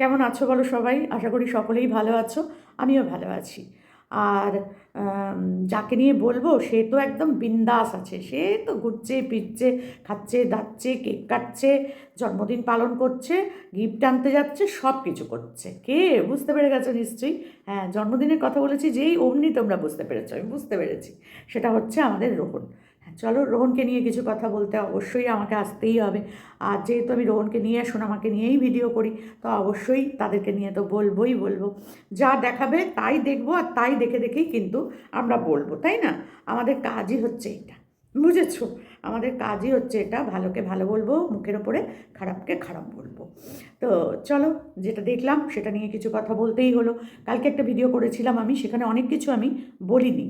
কেমন আছো বলো সবাই? আশা করি সকলেই ভালো আছো, আমিও ভালো আছি। আর যাকে নিয়ে বলব, সে তো একদম বিন্দাস আছে। সে তো ঘুরছে, ফিরছে, খাচ্ছে, দাচ্ছে, কেক কাটছে, জন্মদিন পালন করছে, গিফট আনতে যাচ্ছে, সব কিছু করছে। কে? বুঝতে পেরে গেছো নিশ্চয়ই? হ্যাঁ জন্মদিনের কথা বলেছি, যেই অমনি তোমরা বুঝতে পেরেছ, আমি বুঝতে পেরেছি। সেটা হচ্ছে আমাদের রোহন। চলো রোহনকে নিয়ে কিছু কথা বলতে অবশ্যই আমাকে আসতেই হবে। আর যেহেতু আমি রোহনকে নিয়ে সোনামাকে নিয়েই ভিডিও করি, তো অবশ্যই তাদেরকে নিয়ে তো বলবোই বলব। যা দেখাবে তাই দেখব আর তাই দেখে দেখেই কিন্তু আমরা বলব, তাই না? আমাদের কাজই হচ্ছে এটা, বুঝেছ? আমাদের কাজই হচ্ছে এটা, ভালোকে ভালো বলব, মুখের ওপরে খারাপকে খারাপ বলব। তো চলো, যেটা দেখলাম সেটা নিয়ে কিছু কথা বলতেই হলো। কালকে একটা ভিডিও করেছিলাম আমি, সেখানে অনেক কিছু আমি বলিনি।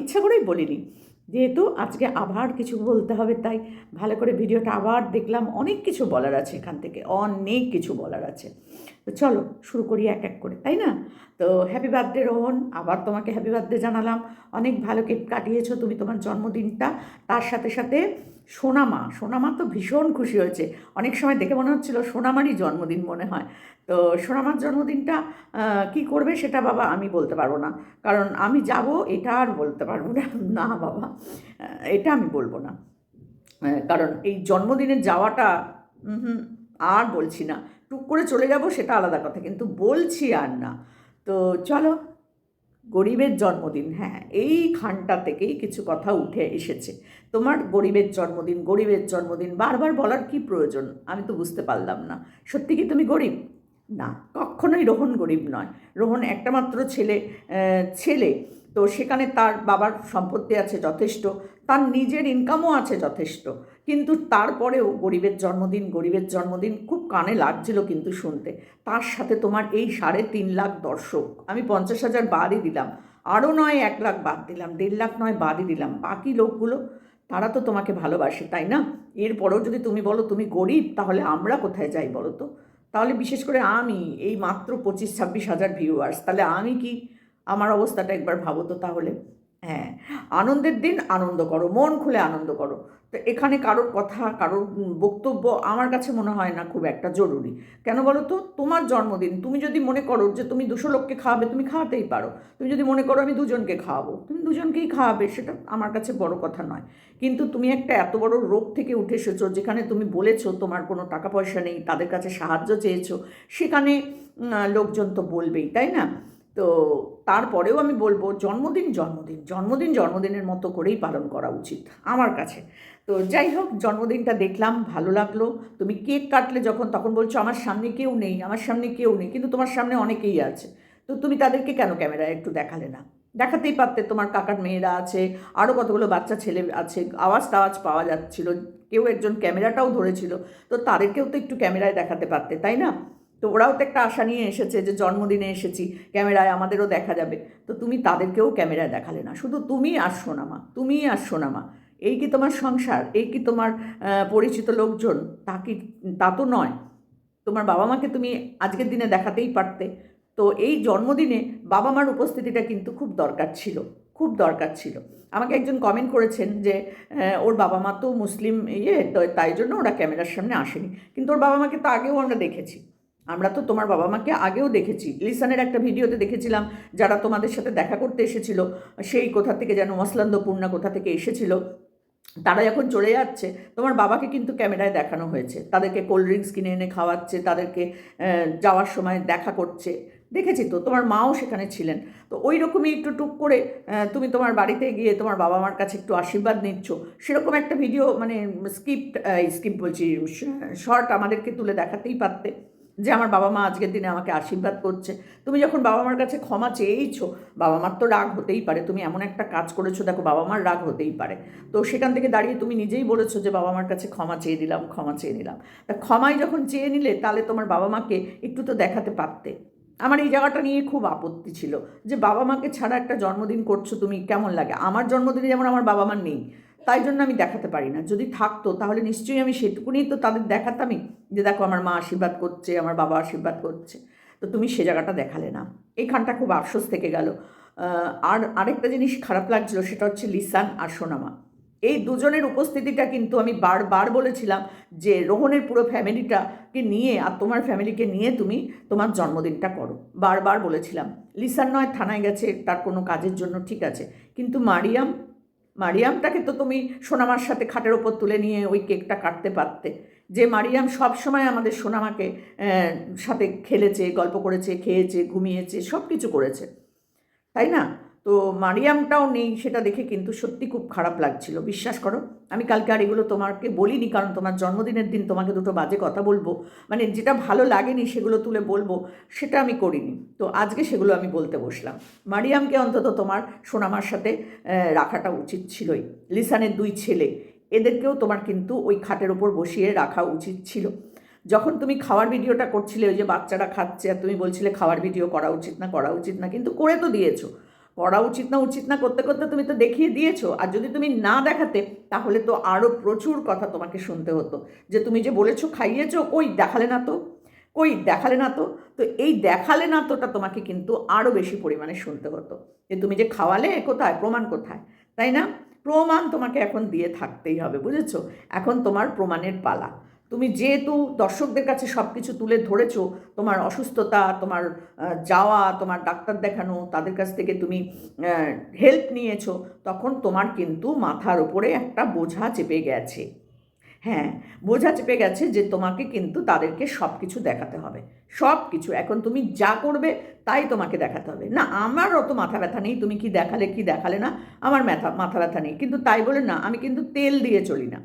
ইচ্ছা করেই বলিনি। যেহেতু আজকে আবার কিছু বলতে হবে, তাই ভালো করে ভিডিওটা আবার দেখলাম। অনেক কিছু বলার আছে এখান থেকে, অনেক কিছু বলার আছে। তো চলো শুরু করি এক এক করে, তাই না? তো হ্যাপি বার্থডে রোহন, আবার তোমাকে হ্যাপি বার্থডে জানালাম। অনেক ভালো কেক কাটিয়েছো তুমি তোমার জন্মদিনটা। তার সাথে সাথে সোনামা সোনামা তো ভীষণ খুশি হয়েছে। অনেক সময় দেখে মনে হচ্ছিল সোনামারই জন্মদিন মনে হয়। তো সোনামার জন্মদিনটা কি করবে সেটা বাবা আমি বলতে পারব না। কারণ আমি যাব, এটা আর বলতে পারব না। না বাবা এটা আমি বলব না। কারণ এই জন্মদিনে যাওয়াটা আর বলছি না। টুক করে চলে যাব সেটা আলাদা কথা, কিন্তু বলছি আর না। তো চলো গরিবের জন্মদিন হ্যাঁ এই খানটা থেকেই কিছু কথা উঠে এসেছে। তোমার গরিবের জন্মদিন গরিবের জন্মদিন, বারবার বলার কি প্রয়োজন? আমি তো বুঝতে পারলাম না। সত্যি কি তুমি গরিব? না, কখনোই রোহন গরিব নয়। রোহন একটা মাত্র ছেলে ছেলে। তো সেখানে তার বাবার সম্পত্তি আছে যথেষ্ট, তার নিজের ইনকামও আছে যথেষ্ট, কিন্তু তারপরেও গরিবের জন্মদিন গরিবের জন্মদিন খুব কানে লাগছিল কিন্তু শুনতে। তার সাথে তোমার এই সাড়ে তিন লাখ দর্শক, আমি পঞ্চাশ হাজার বাদই দিলাম, আরও নয় এক লাখ বাদ দিলাম, দেড় লাখ নয় বাদই দিলাম, বাকি লোকগুলো, তারা তো তোমাকে ভালোবাসে, তাই না? এরপরেও যদি তুমি বলো তুমি গরিব, তাহলে আমরা কোথায় যাই বলো তো? তাহলে বিশেষ করে আমি, এই মাত্র পঁচিশ ছাব্বিশ হাজার ভিউয়ার্স তাহলে আমি কি আমার অবস্থাটা একবার ভাবো তো তাহলে। হ্যাঁ আনন্দের দিন আনন্দ করো, মন খুলে আনন্দ করো। তো এখানে কারোর কথা, কারোর বক্তব্য আমার কাছে মনে হয় না খুব একটা জরুরি। কেন বলো তো? তোমার জন্মদিন, তুমি যদি মনে করো যে তুমি দুশো লোককে খাওয়াবে, তুমি খাওয়াতেই পারো। তুমি যদি মনে করো আমি দুজনকে খাওয়াবো, তুমি দুজনকেই খাওয়াবে, সেটা আমার কাছে বড় কথা নয়। কিন্তু তুমি একটা এত বড় রোগ থেকে উঠে এসেছ, যেখানে তুমি বলেছ তোমার কোনো টাকা পয়সা নেই, তাদের কাছে সাহায্য চেয়েছো, সেখানে লোকজন তো বলবেই, তাই না? তো তারপরেও আমি বলব জন্মদিন জন্মদিন জন্মদিন, জন্মদিনের মতো করেই পালন করা উচিত আমার কাছে। তো যাই হোক, জন্মদিনটা দেখলাম, ভালো লাগল। তুমি কেক কাটলে যখন, তখন বলছো, আমার সামনে কেউ নেই, আমার সামনে কেউ নেই, কিন্তু তোমার সামনে অনেকেই আছে। তো তুমি তাদেরকে কেন ক্যামেরায় একটু দেখালে না? দেখাতেই পারতে, তোমার কাকার মেয়েরা আছে আরও কতগুলো বাচ্চা ছেলে আছে আওয়াজ টাওয়াজ পাওয়া যাচ্ছিল, কেউ একজন ক্যামেরাটাও ধরেছিল, তো তাদেরকেও তো একটু ক্যামেরায় দেখাতে পারতে, তাই না? তো ওরাও তো একটা আশা নিয়ে এসেছে যে জন্মদিনে এসেছি, ক্যামেরায় আমাদেরও দেখা যাবে। তো তুমি তাদেরকেও ক্যামেরায় দেখালে না, শুধু তুমি আর সোনামা, তুমি আর সোনামা। এই কি তোমার সংসার? এই কি তোমার পরিচিত লোকজন? তা কি, তা তো নয়। তোমার বাবা মাকে তুমি আজকের দিনে দেখাতেই পারতে। তো এই জন্মদিনে বাবা মার উপস্থিতিটা কিন্তু খুব দরকার ছিল, খুব দরকার ছিল। আমাকে একজন কমেন্ট করেছেন যে ওর বাবা মা তো মুসলিম ইয়ে তো তাই জন্য ওরা ক্যামেরার সামনে আসেনি। কিন্তু ওর বাবা মাকে তো আগেও আমরা দেখেছি। আমরা তো তোমার বাবা মাকে আগেও দেখেছি। লিসানের একটা ভিডিওতে দেখেছিলাম, যারা তোমাদের সাথে দেখা করতে এসেছিল, সেই কোথা থেকে যেন মসলান্দপূর্ণা কোথা থেকে এসেছিল, তারা যখন চলে যাচ্ছে, তোমার বাবাকে কিন্তু ক্যামেরায় দেখানো হয়েছে। তাদেরকে কোল্ড ড্রিঙ্কস কিনে এনে খাওয়াচ্ছে, তাদেরকে যাওয়ার সময় দেখা করছে। দেখেছি তো, তোমার মাও সেখানে ছিলেন। তো ওই রকমই একটু টুক করে তুমি তোমার বাড়িতে গিয়ে তোমার বাবা মার কাছে একটু আশীর্বাদ নিচ্ছ। সেরকম একটা ভিডিও মানে স্কিপ্ট স্কিপ বলছি শর্ট আমাদেরকে তুলে দেখাতেই পারতে। যে আমার বাবা মা আজকের দিনে আমাকে আশীর্বাদ করছে। তুমি যখন বাবা মার কাছে ক্ষমা চেয়েইছো, বাবা মার তো রাগ হতেই পারে। তুমি এমন একটা কাজ করেছ, দেখো বাবা মার রাগ হতেই পারে। তো সেখান থেকে দাঁড়িয়ে তুমি নিজেই বলেছ যে বাবা মার কাছে ক্ষমা চেয়ে দিলাম ক্ষমা চেয়ে নিলাম। তা ক্ষমাই যখন চেয়ে নিলে, তাহলে তোমার বাবা মাকে একটু তো দেখাতে পারতে। আমার এই জায়গাটা নিয়ে খুব আপত্তি ছিল যে বাবা মাকে ছাড়া একটা জন্মদিন করছ তুমি, কেমন লাগে? আমার জন্মদিনে যেমন আমার বাবা মার নেই তাই জন্য আমি দেখাতে পারি না। যদি থাকতো, তাহলে নিশ্চয়ই আমি সেটুকুনি তো তাদের দেখাতামই যে দেখো আমার মা আশীর্বাদ করছে, আমার বাবা আশীর্বাদ করছে। তো তুমি সে জায়গাটা দেখালে না। এইখানটা খুব আফসোস থেকে গেল। আর আরেকটা জিনিস খারাপ লাগছিল, সেটা হচ্ছে লিসান আর সোনামা। এই দুজনের উপস্থিতিটা কিন্তু আমি বারবার বলেছিলাম যে রোহনের পুরো ফ্যামিলিটাকে নিয়ে আর তোমার ফ্যামিলিকে নিয়ে তুমি তোমার জন্মদিনটা করো। বারবার বলেছিলাম, লিসান নয় থানায় গেছে, তার কোনো কাজের জন্য ঠিক আছে। কিন্তু মারিয়াম মারিয়ামটাকে তো তুমি সোনামার সাথে খাটের ওপর তুলে নিয়ে ওই কেকটা কাটতে পারতে। যে মারিয়াম সব সময় আমাদের সোনামাকে সাথে খেলেছে, গল্প করেছে, খেয়েছে, ঘুমিয়েছে সব কিছু করেছে। তাই না? তো মারিয়ামটাও নেই, সেটা দেখে কিন্তু সত্যি খুব খারাপ লাগছিল। বিশ্বাস করো, আমি কালকে আর এগুলো তোমাকে বলিনি, কারণ তোমার জন্মদিনের দিন তোমাকে দুটো বাজে কথা বলব। মানে যেটা ভালো লাগেনি সেগুলো তুলে বলব, সেটা আমি করিনি। তো আজকে সেগুলো আমি বলতে বসলাম। মারিয়ামকে অন্তত তোমার সোনামার সাথে রাখাটা উচিত ছিলই। লিসানের দুই ছেলে, এদেরকেও তোমার কিন্তু ওই খাটের ওপর বসিয়ে রাখা উচিত ছিল। যখন তুমি খাওয়ার ভিডিওটা করছিলে, ওই যে বাচ্চারা খাচ্ছে, আর তুমি বলছিলে খাওয়ার ভিডিও করা উচিত না, করা উচিত না, কিন্তু করে তো দিয়েছ। করা উচিত না উচিত না করতে করতে তুমি তো দেখিয়ে দিয়েছ। আর যদি তুমি না দেখাতে, তাহলে তো আরও প্রচুর কথা তোমাকে শুনতে হতো। যে তুমি যে বলেছ খাইয়েছো, কই দেখালে না তো? কই দেখালে না তো? তো এই দেখালে না তোটা তোমাকে কিন্তু আরও বেশি পরিমাণে শুনতে হতো। যে তুমি যে খাওয়ালে কোথায়, প্রমাণ কোথায়? তাই না? প্রমাণ তোমাকে এখন দিয়ে থাকতেই হবে, বুঝেছ? এখন তোমার প্রমাণের পালা। তুমি যেহেতু দর্শকদের কাছে সব কিছু তুলে ধরেছ, তোমার অসুস্থতা, তোমার যাওয়া, তোমার ডাক্তার দেখানো, তাদের কাছ থেকে তুমি হেল্প নিয়েছো, তখন তোমার কিন্তু মাথার উপরে একটা বোঝা চেপে গেছে। হ্যাঁ বোঝা চেপে গেছে যে তোমাকে কিন্তু তাদেরকে সব কিছু দেখাতে হবে। সব কিছু এখন তুমি যা করবে তাই তোমাকে দেখাতে হবে। না, আমার অত মাথা ব্যথা নেই, তুমি কি দেখালে কি দেখালে না, আমার মাথা মাথা ব্যথা নেই। কিন্তু তাই বলে না, আমি কিন্তু তেল দিয়ে চলি না।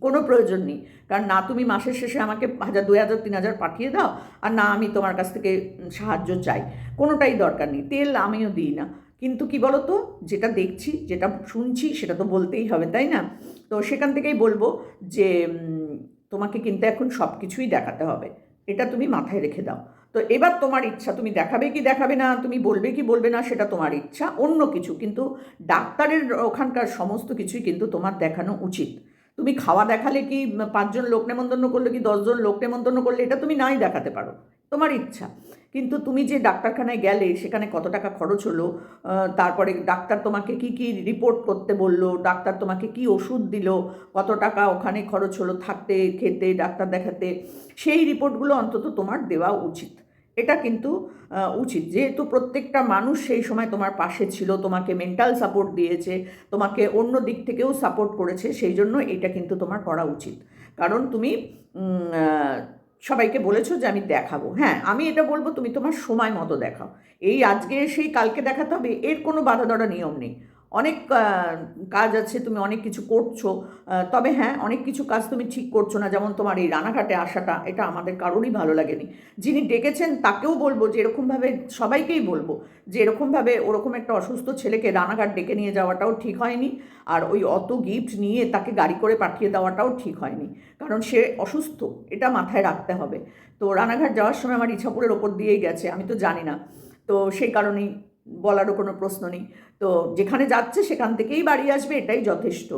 কোনো প্রয়োজন নেই। কারণ না তুমি মাসের শেষে আমাকে হাজার, দুই হাজার, তিন হাজার পাঠিয়ে দাও আর না আমি তোমার কাছ থেকে সাহায্য চাই। কোনোটাই দরকার নেই। তেল আমিও দিই না। কিন্তু কি বলো তো যেটা দেখছি, যেটা শুনছি, সেটা তো বলতেই হবে, তাই না? তো সেখান থেকেই বলব যে তোমাকে কিন্তু এখন সব কিছুই দেখাতে হবে। এটা তুমি মাথায় রেখে দাও। তো এবার তোমার ইচ্ছা, তুমি দেখাবে কি দেখাবে না, তুমি বলবে কি বলবে না, সেটা তোমার ইচ্ছা। অন্য কিছু, কিন্তু ডাক্তারের ওখানকার সমস্ত কিছুই কিন্তু তোমার দেখানো উচিত। তুমি খাওয়া দেখালে কি পাঁচজন লোক নেমন্তন্ন করলে কি দশজন লোক নেমন্তন্ন করলে? এটা তুমি নাই দেখাতে পারো। তোমার ইচ্ছা। কিন্তু তুমি যে ডাক্তারখানায় গেলে, সেখানে কত টাকা খরচ হলো তারপরে ডাক্তার তোমাকে কি কি রিপোর্ট করতে বলল, ডাক্তার তোমাকে কি ওষুধ দিল, কত টাকা ওখানে খরচ হলো থাকতে, খেতে, ডাক্তার দেখাতে, সেই রিপোর্টগুলো অন্তত তোমার দেওয়া উচিত। এটা কিন্তু উচিত। যেহেতু প্রত্যেকটা মানুষ সেই সময় তোমার পাশে ছিল, তোমাকে মেন্টাল সাপোর্ট দিয়েছে, তোমাকে অন্য দিক থেকেও সাপোর্ট করেছে, সেই জন্য এটা কিন্তু তোমার করা উচিত। কারণ তুমি সবাইকে বলেছ যে আমি দেখাবো। হ্যাঁ আমি এটা বলব, তুমি তোমার সময় মতো দেখাও। এই আজকে সেই কালকে দেখাতে হবে, এর কোনো বাধা ধরা নিয়ম নেই। অনেক কাজ আছে, তুমি অনেক কিছু করছ তবে হ্যাঁ অনেক কিছু কাজ তুমি ঠিক করছ না, যেমন তোমার এই রানাঘাটে আসাটা, এটা আমাদের কারোরই ভালো লাগেনি। যিনি ডেকেছেন, তাকেও বলব যে এরকমভাবে সবাইকেই বলব যে এরকমভাবে ওরকম একটা অসুস্থ ছেলেকে রানাঘাট ডেকে নিয়ে যাওয়াটাও ঠিক হয়নি, আর ওই অত গিফট নিয়ে তাকে গাড়ি করে পাঠিয়ে দেওয়াটাও ঠিক হয়নি, কারণ সে অসুস্থ, এটা মাথায় রাখতে হবে। তো রানাঘাট যাওয়ার সময় আমার ইছাপুরের ওপর দিয়েই গেছে, আমি তো জানি না। তো সেই কারণেই বলারও কোনো প্রশ্ন নেই। তো যেখানে যাচ্ছে সেখান থেকেই বাড়ি আসবে, এটাই যথেষ্ট।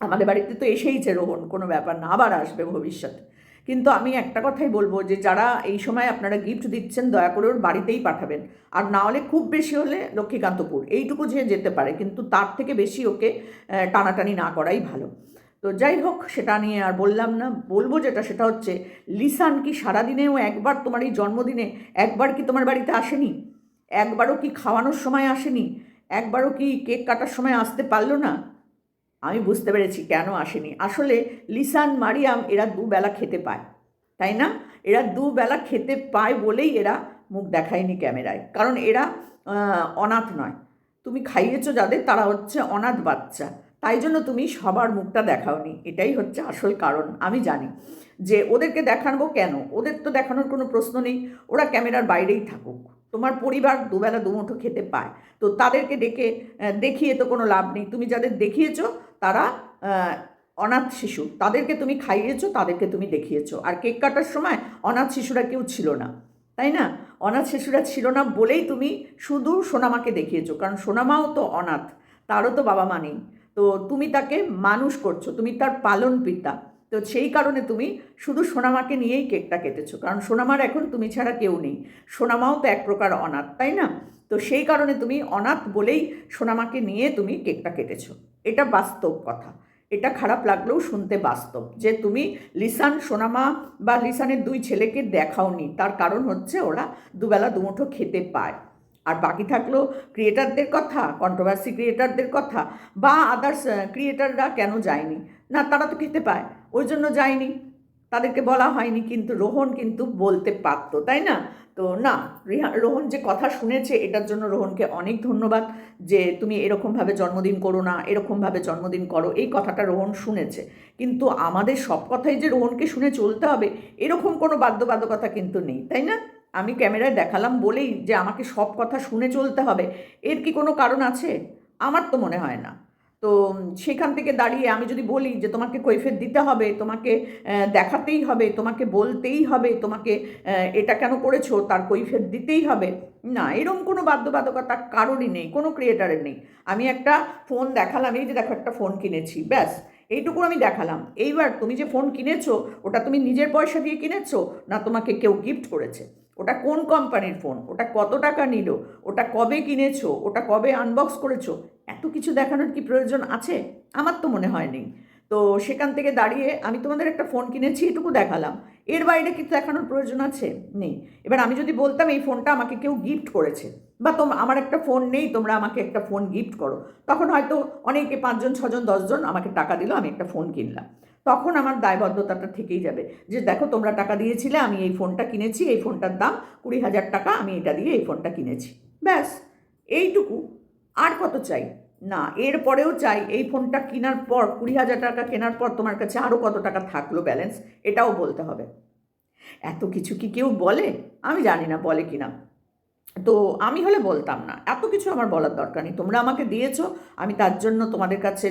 আমাদের বাড়িতে তো এসেইছে রোহন, কোনো ব্যাপার না, আবার আসবে ভবিষ্যতে। কিন্তু আমি একটা কথাই বলব যে, যারা এই সময় আপনারা গিফট দিচ্ছেন, দয়া করে ওর বাড়িতেই পাঠাবেন। আর না হলে খুব বেশি হলে লক্ষ্মীকান্তপুর, এইটুকু যে যেতে পারে, কিন্তু তার থেকে বেশি ওকে টানাটানি না করাই ভালো। তো যাই হোক, সেটা নিয়ে আর বললাম না, বলব যেটা, সেটা হচ্ছে, লিসান কি সারাদিনেও একবার তোমার এই জন্মদিনে, একবার কি তোমার বাড়িতে আসেনি? একবারও কি খাওয়ানোর সময় আসেনি? একবারও কি কেক কাটার সময় আসতে পারল না? আমি বুঝতে পেরেছি কেন আসেনি। আসলে লিসান মারিয়াম এরা দুবেলা খেতে পায়, তাই না? এরা দুবেলা খেতে পায় বলেই এরা মুখ দেখায়নি ক্যামেরায়। কারণ এরা অনাথ নয়। তুমি খাইয়েছো যাদের, তারা হচ্ছে অনাথ বাচ্চা। তাই জন্য তুমি সবার মুখটা দেখাওনি। এটাই হচ্ছে আসল কারণ, আমি জানি। যে ওদেরকে দেখাবো কেন? ওদের তো দেখানোর কোনো প্রশ্ন নেই। ওরা ক্যামেরার বাইরেই থাকুক। তোমার পরিবার দুবেলা দুমুঠো খেতে পায়। তো তাদেরকে ডেকে দেখিয়ে তো কোনো লাভ নেই। তুমি যাদের দেখিয়েছো, তারা অনাথ শিশু। তাদেরকে তুমি খাইয়েছো, তাদেরকে তুমি দেখিয়েছো। আর কেক কাটার সময় অনাথ শিশুরা কেউ ছিল না, তাই না? অনাথ শিশুরা ছিল না বলেই তুমি শুধু সোনামাকে দেখিয়েছো, কারণ সোনামাও তো অনাথ, তারও তো বাবা মা নেই। তো তুমি তাকে মানুষ করছ, তুমি তার পালন পিতা তো সেই কারণে তুমি শুধু সোনামাকে নিয়েই কেকটা কেটেছো, কারণ সোনামার এখন তুমি ছাড়া কেউ নেই। সোনামাও তো এক প্রকার অনাথ, তাই না? তো সেই কারণে তুমি অনাথ বলেই সোনামাকে নিয়ে তুমি কেকটা কেটেছো। এটা বাস্তব কথা। এটা খারাপ লাগলেও শুনতে বাস্তব যে তুমি লিসান, সোনামা বা লিসানের দুই ছেলেকে দেখাওনি। তার কারণ হচ্ছে ওরা দুবেলা দুমুঠো খেতে পায়। আর বাকি থাকল ক্রিয়েটারদের কথা কন্ট্রোভার্সি ক্রিয়েটারদের কথা, বা আদার্স ক্রিয়েটাররা কেন যায়নি? না, তারা তো খেতে পায়। ওই জন্য যায়নি। তাদেরকে বলা হয়নি, কিন্তু রোহন কিন্তু বলতে পারতো, তাই না? তো না রিহা রোহন যে কথা শুনেছে, এটার জন্য রোহনকে অনেক ধন্যবাদ যে তুমি এরকমভাবে জন্মদিন করো না, এরকমভাবে জন্মদিন করো, এই কথাটা রোহন শুনেছে। কিন্তু আমাদের সব কথাই যে রোহনকে শুনে চলতে হবে, এরকম কোনো বাধ্যবাধকতা কিন্তু নেই, তাই না? আমি ক্যামেরায় দেখালাম বলেই যে আমাকে সব কথা শুনে চলতে হবে। এর কি কোনো কারণ আছে? আমার তো মনে হয় না। তো সেখান থেকে দাঁড়িয়ে আমি যদি বলি যে তোমাকে কৈফের দিতে হবে, তোমাকে দেখাতেই হবে, তোমাকে বলতেই হবে, তোমাকে এটা কেন করেছ, তার কৈফের দিতেই হবে। না, এরম কোনো বাধ্যবাধকতা কারোরই নেই, কোনো ক্রিয়েটারের নেই। আমি একটা ফোন দেখালাম, এই যে দেখো একটা ফোন কিনেছি, ব্যাস। এইটুকু আমি দেখালাম। এইবার তুমি যে ফোন কিনেছো, ওটা তুমি নিজের পয়সা দিয়ে কিনেছো না তোমাকে কেউ গিফট করেছে? ওটা কোন কোম্পানির ফোন ওটা কত টাকা নিল? ওটা কবে কিনেছো? ওটা কবে আনবক্স করেছ? এত কিছু দেখানোর কি প্রয়োজন আছে? আমার তো মনে হয় নেই তো সেখান থেকে দাঁড়িয়ে আমি তোমাদের একটা ফোন কিনেছি, এটুকু দেখালাম। এর বাইরে কিছু দেখানোর প্রয়োজন আছে? নেই। এবার আমি যদি বলতাম এই ফোনটা আমাকে কেউ গিফট করেছে, বা তোম, আমার একটা ফোন নেই, তোমরা আমাকে একটা ফোন গিফট করো, তখন হয়তো অনেকে পাঁচজন, ছজন, দশজন আমাকে টাকা দিল, আমি একটা ফোন কিনলাম। তখন আমার দায়বদ্ধতাটা থেকেই যাবে যে দেখো তোমরা টাকা দিয়েছিলে, আমি এই ফোনটা কিনেছি, এই ফোনটার দাম কুড়ি হাজার টাকা, আমি এটা দিয়ে এই ফোনটা কিনেছি। ব্যাস, এইটুকু। আর কত চাই? না, এরপরেও চাই এই ফোনটা কেনার পর, কুড়ি হাজার টাকা কেনার পর তোমার কাছে আরও কত টাকা থাকল ব্যালেন্স, এটাও বলতে হবে। এত কিছু কি কেউ বলে? আমি জানি না বলে কি না তো আমি হলে বলতাম না। এত কিছু আমার বলার দরকার নেই। তোমরা আমাকে দিয়েছ, আমি তার জন্য তোমাদের কাছে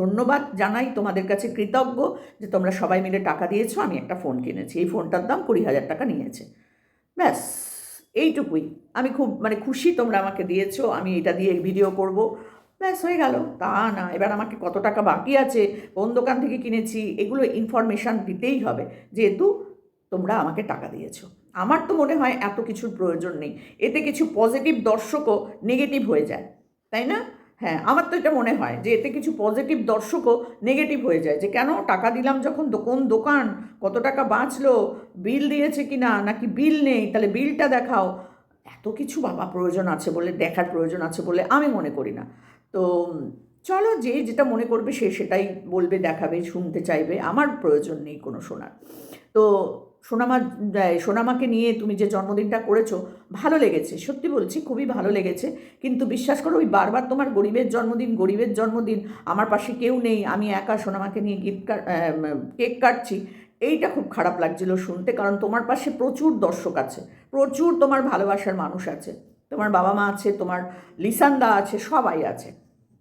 ধন্যবাদ জানাই, তোমাদের কাছে কৃতজ্ঞ যে তোমরা সবাই মিলে টাকা দিয়েছ, আমি একটা ফোন কিনেছি। এই ফোনটার দাম কুড়ি হাজার টাকা নিয়েছে। ব্যাস, এইটুকুই। আমি খুব মানে খুশি তোমরা আমাকে দিয়েছ, আমি এটা দিয়ে ভিডিও করব। ব্যাস, হয়ে গেল। তা না, এবার আমাকে কত টাকা বাকি আছে, কোন দোকান থেকে কিনেছি, এগুলো ইনফরমেশান দিতেই হবে। যেহেতু তোমরা আমাকে টাকা দিয়েছ। আমার তো মনে হয় এত কিছুর প্রয়োজন নেই। এতে কিছু পজিটিভ দর্শকও নেগেটিভ হয়ে যায়, তাই না? হ্যাঁ আমার তো এটা মনে হয় যে এতে কিছু পজিটিভ দর্শকও নেগেটিভ হয়ে যায়। যে কেন টাকা দিলাম যখন কোন দোকান, কত টাকা বাঁচলো বিল দিয়েছে কি না নাকি বিল নেই, তাহলে বিলটা দেখাও। এত কিছু বাবা প্রয়োজন আছে বলে, দেখার প্রয়োজন আছে বলে আমি মনে করি না। তো, চলো যে যেটা মনে করবে সে সেটাই বলবে, দেখাবে, শুনতে চাইবে। আমার প্রয়োজন নেই কোনো শোনার। তো, সোনামা সোনামাকে নিয়ে তুমি যে জন্মদিনটা করেছ, ভালো লেগেছে। সত্যি বলছি, খুবই ভালো লেগেছে। কিন্তু বিশ্বাস করো, ওই বারবার তোমার গরিবের জন্মদিন গরিবের জন্মদিন, আমার পাশে কেউ নেই, আমি একা সোনামাকে নিয়ে গিফট কেক কাটছি, এইটা খুব খারাপ লাগছিল শুনতে। কারণ তোমার পাশে প্রচুর দর্শক আছে, প্রচুর তোমার ভালোবাসার মানুষ আছে। তোমার বাবা মা আছে, তোমার লিসান্দা আছে, সবাই আছে।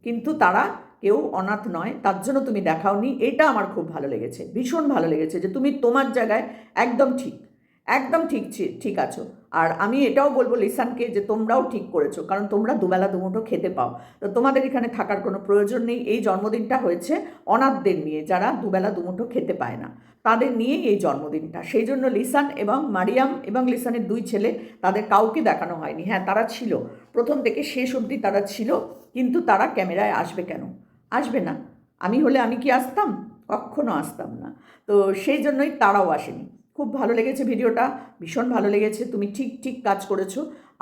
কিন্তু তারা কেউ অনাথ নয়, তার জন্য তুমি দেখাওনি। এটা আমার খুব ভালো লেগেছে, ভীষণ ভালো লেগেছে যে তুমি তোমার জায়গায় একদম ঠিক। একদম ঠিক ঠিক আছো। আর আমি এটাও বলব লিসানকে যে তোমরাও ঠিক করেছ, কারণ তোমরা দুবেলা দুমুঠো খেতে পাও। তো তোমাদের এখানে থাকার কোনো প্রয়োজন নেই। এই জন্মদিনটা হয়েছে অনাথদের নিয়ে, যারা দুবেলা দুমুঠো খেতে পায় না। তাদের নিয়েই এই জন্মদিনটা। সেই জন্য লিসান এবং মারিয়াম এবং লিসানের দুই ছেলে তাদের কাউকে দেখানো হয়নি। হ্যাঁ তারা ছিল। প্রথম থেকে শেষ অবধি তারা ছিল, কিন্তু তারা ক্যামেরায় আসবে কেন? আসবে না। আমি হলে আমি কি আসতাম? কখনো আসতাম না। তো সেই জন্যই তারাও আসেনি। খুব ভালো লেগেছে ভিডিওটা, ভীষণ ভালো লেগেছে, তুমি ঠিক ঠিক কাজ করেছ।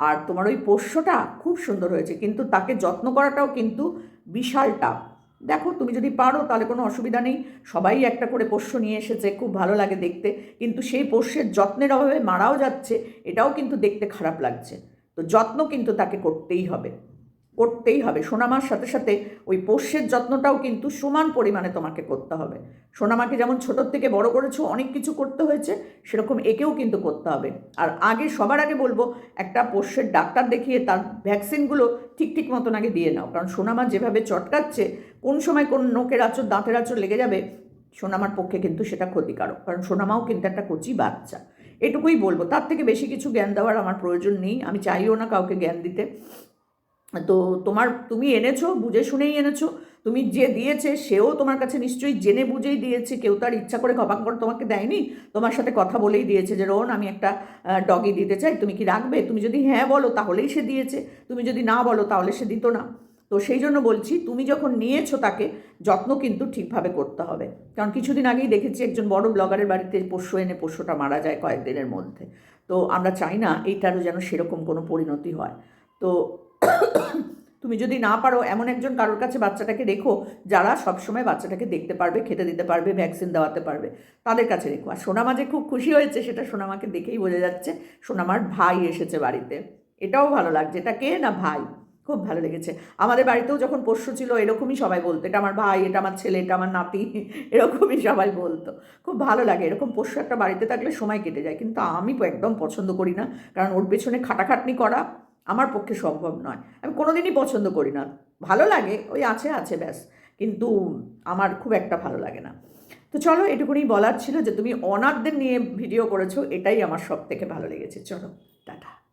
আর তোমার ওই পোষ্যটা খুব সুন্দর হয়েছে, কিন্তু তাকে যত্ন করাটাও কিন্তু বিশাল টাফ। দেখো, তুমি যদি পারো তাহলে কোনো অসুবিধা নেই, সবাই একটা করে পোষ্য নিয়ে এসেছে, খুব ভালো লাগে দেখতে, কিন্তু সেই পোষ্যের যত্নের অভাবে মারাও যাচ্ছে, এটাও কিন্তু দেখতে খারাপ লাগছে। তো যত্ন কিন্তু তাকে করতেই হবে। করতেই হবে। সোনামার সাথে সাথে ওই পোষ্যের যত্নটাও কিন্তু সমান পরিমাণে তোমাকে করতে হবে। সোনামাকে যেমন ছোটোর থেকে বড় করেছ, অনেক কিছু করতে হয়েছে, সেরকম একেও কিন্তু করতে হবে। আর আগে, সবার আগে বলব, একটা পোষ্যের ডাক্তার দেখিয়ে তার ভ্যাকসিনগুলো ঠিক ঠিক মতন আগে দিয়ে নাও। কারণ সোনামা যেভাবে চটকাচ্ছে, কোন সময় কোন নোকের আঁচড়, দাঁতের আঁচড় লেগে যাবে, সোনামার পক্ষে কিন্তু সেটা ক্ষতিকারক। কারণ সোনামাও কিন্তু একটা কচি বাচ্চা। এটুকুই বলব। তার থেকে বেশি কিছু জ্ঞান দেওয়ার আমার প্রয়োজন নেই। আমি চাইও না কাউকে জ্ঞান দিতে। তো তোমার, তুমি এনেছো, বুঝে শুনেই এনেছো। তুমি যে দিয়েছে, সেও তোমার কাছে নিশ্চয়ই জেনে বুঝেই দিয়েছে। কেউ তার ইচ্ছা করে খপাং করে তোমাকে দেয়নি? তোমার সাথে কথা বলেই দিয়েছে যে, রোহন, আমি একটা ডগি দিতে চাই, তুমি কি রাখবে? তুমি যদি হ্যাঁ বলো, তাহলেই সে দিয়েছে। তুমি যদি না বলো, তাহলে সে দিত না। তো সেই জন্য বলছি, তুমি যখন নিয়েছো তাকে, যত্ন কিন্তু ঠিকভাবে করতে হবে। কারণ কিছুদিন আগেই দেখেছি একজন বড় ব্লগারের বাড়িতে পোষ্য এনে পোষ্যটা মারা যায় কয়েকদিনের মধ্যে। তো আমরা চাই না এইটারও যেন সেরকম কোনো পরিণতি হয়। তো তুমি যদি না পারো, এমন একজন কারোর কাছে বাচ্চাটাকে রেখো, যারা সবসময় বাচ্চাটাকে দেখতে পারবে, খেতে দিতে পারবে ভ্যাকসিন দেওয়াতে পারবে। তাদের কাছে রেখো। আর সোনামা যে খুব খুশি হয়েছে, সেটা সোনামাকে দেখেই বোঝা যাচ্ছে, সোনামার ভাই এসেছে বাড়িতে। এটাও ভালো লাগছে। এটা কে না ভাই? খুব ভালো লেগেছে। আমাদের বাড়িতেও যখন পোষ্য ছিল, এরকমই সবাই বলতো, এটা আমার ভাই, এটা আমার ছেলে, এটা আমার নাতি। এরকমই সবাই বলতো। খুব ভালো লাগে। এরকম পোষ্য একটা বাড়িতে থাকলে সময় কেটে যায়। কিন্তু আমি একদম পছন্দ করি না। কারণ ওর পেছনে খাটাখাটনি করা আমার পক্ষে সম্ভব নয়। আমি কোনোদিনই পছন্দ করি না। ভালো লাগে, ওই আছে আছে, ব্যাস। কিন্তু আমার খুব একটা ভালো লাগে না। তো চলো, এটুকুনি বলার ছিল যে, তুমি অনারদের নিয়ে ভিডিও করেছ, এটাই আমার সব থেকে ভালো লেগেছে। চলো, টাটা।